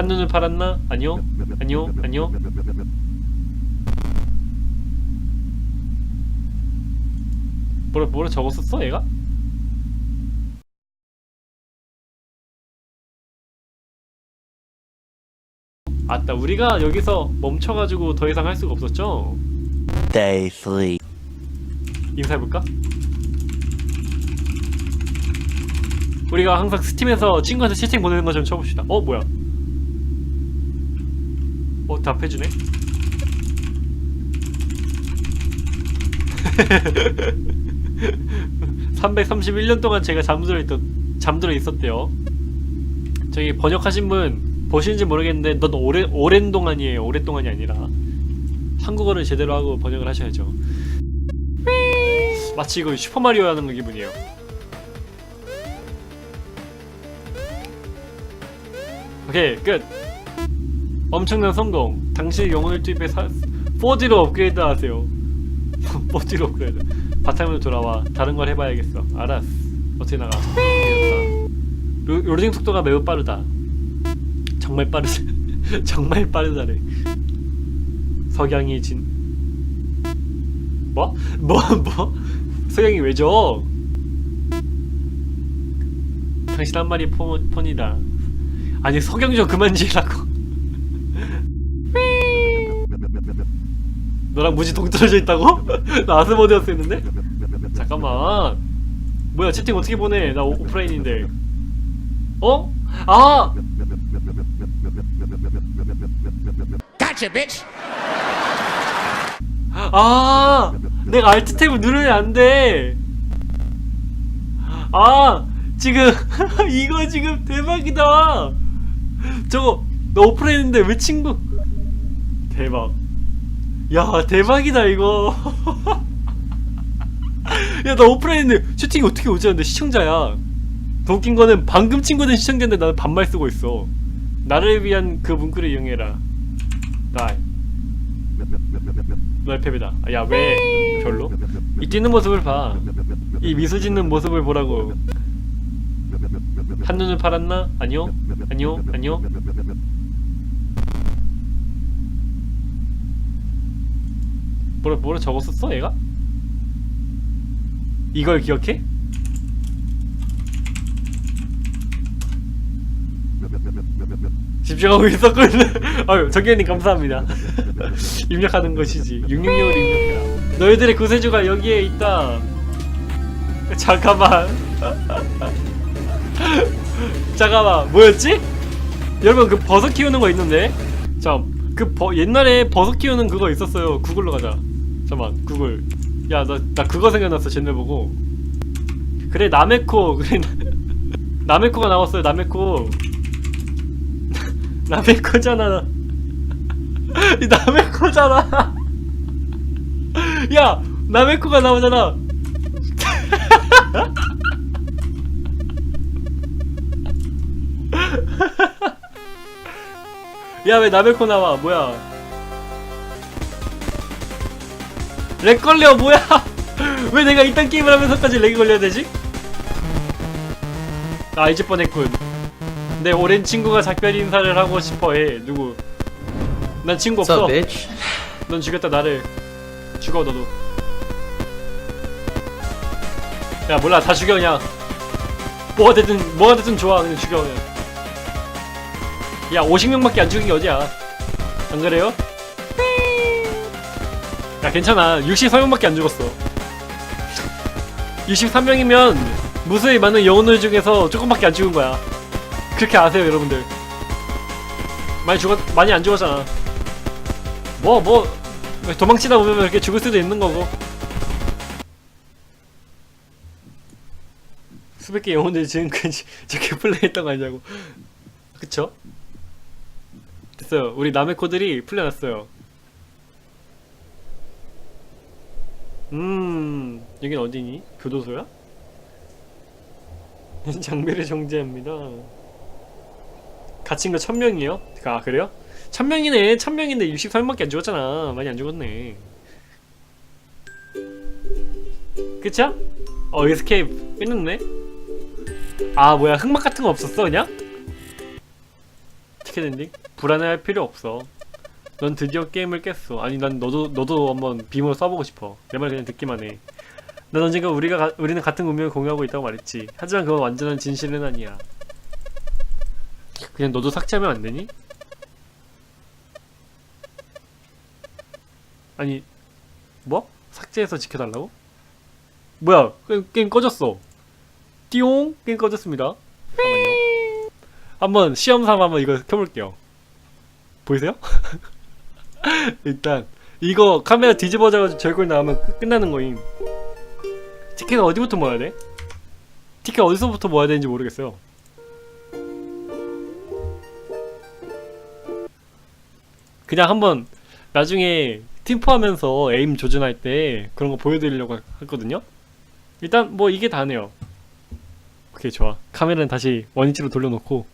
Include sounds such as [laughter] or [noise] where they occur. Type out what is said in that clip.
한눈을 팔았나? 아니요 아니요 아니요 뭐라 뭐라 적었었어 얘가? 아따 우리가 여기서 멈춰가지고 더 이상 할 수가 없었죠? Day 3. 인사해볼까? 우리가 항상 스팀에서 친구한테 채팅 보내는 것처럼 쳐봅시다 어 뭐야 어 답해주네? (331년) [laughs] 동안 제가 잠들어 있던 잠들어 있었대요. 저기 번역하신 분 보시는지 모르겠는데 넌 오래 오랜 동안이에요. 오랫동안이 아니라. 한국어를 제대로 하고 번역을 하셔야죠. 마치 이거 슈퍼 마리오 하는 기분이에요. 오케이 끝. 엄청난 성공. 당신의 영혼을 투입해 사, 4D로 업그레이드 하세요. [laughs] 4D로 업그레이드. 바탕으로 돌아와. 다른 걸 해봐야겠어. 알았어. 어떻게 나가? 로, 로딩 속도가 매우 빠르다. 정말 빠르다. [laughs] 정말 빠르다네. 석양이 진. 뭐? 뭐? 뭐? 석양이 왜죠? 당신 한 마리 폰, 폰이다. 아니 석양 좀 그만 지라고. 너랑 무지 동떨어져 있다고? [laughs] 나 아스모드였어 했는데? 잠깐만. 뭐야 채팅 어떻게 보내? 나 오- 오프라인인데. 어? 아! Gotcha, bitch. 아, 내가 알트 탭을 누르면 안 돼. 아, 지금 [laughs] 이거 지금 대박이다. 저거 너 오프라인인데 왜 친구? 대박. 야, 대박이다 이거. [laughs] 야, 나 오프라인인데 채팅이 어떻게 오지 않는데 시청자야. 더 웃긴 거는 방금 친구는 시청자인데 나는 반말 쓰고 있어. 나를 위한 그 문구를 이용해라. 나. 너의 패배다. 아, 야, 왜? 별로? 이 뛰는 모습을 봐. 이 미소 짓는 모습을 보라고. 한눈을 팔았나? 아니요. 아니요. 아니요. 뭐라 뭐라 적었었어, 얘가? 이걸 기억해? 집중하고 있었군. [laughs] 아유, 정현님 감사합니다. [laughs] 입력하는 것이지. 666을 입력해라. 너희들의 구세주가 여기에 있다. 잠깐만. [laughs] 잠깐만. 뭐였지? 여러분 그 버섯 키우는 거 있는데. 자, 그 버, 옛날에 버섯 키우는 그거 있었어요. 구글로 가자. 잠깐만. 구글. 야, 나, 나 그거 생각났어. 쟤네 보고. 그래, 나메코. 그래, 나- [laughs] 나메코가 나왔어요. 나메코. [laughs] 거잖아. [laughs] 이 거잖아. 야, 거가 나오잖아. 야, 왜거 나와? 뭐야? 렉 걸려, 뭐야? [laughs] 왜 내가 이딴 게임을 하면서까지 렉이 걸려야 되지? 아, 이제 뻔했군. 내 오랜 친구가 작별 인사를 하고 싶어해. 누구? 난 친구 없어. 넌 죽였다 나를. 죽어 너도. 야 몰라 다 죽여 그냥. 뭐가 됐든 뭐가 됐든 좋아 그냥 죽여 그냥. 야 50명밖에 안 죽인 게 어디야? 안 그래요? 야 괜찮아. 63명밖에 안 죽었어. 63명이면 무수히 많은 영혼들 중에서 조금밖에 안 죽은 거야. 그렇게 아세요 여러분들? 많이 죽었 많이 안 죽었잖아. 뭐뭐 도망치다 보면 이렇게 죽을 수도 있는 거고. 수백 개 영혼들이 지금까지 저렇게 플레이했던 거 아니냐고. 그쵸? 됐어요. 우리 남의 코들이 풀려났어요 음 여긴 어디니? 교도소야? [laughs] 장비를 정지합니다 갇힌 거 1000명이요? 아 그래요? 1000명이네 1000명인데 63명밖에 안 죽었잖아 많이 안 죽었네 그쵸? 어 에스케이프 끝났네 아 뭐야 흑막 같은 거 없었어 그냥? 티켓 엔딩? 불안해할 필요 없어. 넌 드디어 게임을 깼어. 아니 난 너도 너도 한번 빔으로 써보고 싶어. 내 말 그냥 듣기만 해. 난 언젠가 우리가 가- 우리는 같은 운명을 공유하고 있다고 말했지. 하지만 그건 완전한 진실은 아니야. 그냥 너도 삭제하면 안 되니? 아니 뭐? 삭제해서 지켜달라고? 뭐야? 게임, 게임 꺼졌어. 띠용 게임 꺼졌습니다. 잠깐만요. 한번 시험 삼아 한번 이거 켜볼게요. 보이세요? [laughs] [laughs] 일단 이거 카메라 뒤집어져가지고 절골 나오면 끝- 끝나는 거임. 티켓 어디부터 모아야 돼? 티켓 어디서부터 모아야 되는지 모르겠어요. 그냥 한번 나중에 팀포하면서 에임 조준할 때 그런 거 보여드리려고 했거든요. 일단 뭐 이게 다네요. 오케이 좋아. 카메라는 다시 원위치로 돌려놓고.